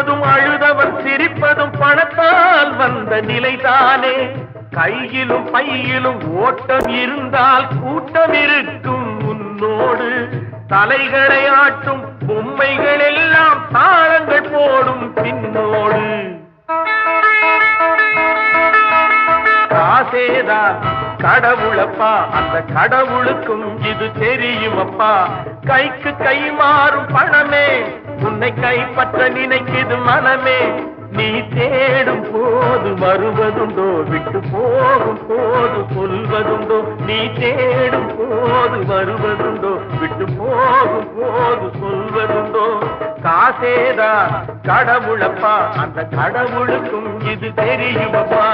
சிரிப்பதும் அழுதவன் சிரிப்பதும் பணத்தால் வந்த நிலைதானே. கையிலும் பையிலும் ஓட்டம் இருந்தால் கூட்டம் இருக்கும் உன்னோடு. தலைகளை ஆட்டும் பொம்மைகள் எல்லாம் தாளங்கள் போடும் பின்னோடு. காசேதா கடவுளப்பா அந்த கடவுளுக்கும் இது தெரியுமப்பா கைக்கு கை மாறும் பணமே உன்னை கைப்பற்ற நினைக்குது மனமே. நீ தேடும் போது வருவதுண்டோ விட்டு போகும் போது சொல்வதுண்டோ. நீ தேடும் போது வருவதுண்டோ விட்டு போகும் போது சொல்வதுண்டோ. காசேதா கடவுளப்பா அந்த கடவுளுக்கும் இது தெரியுமப்பா.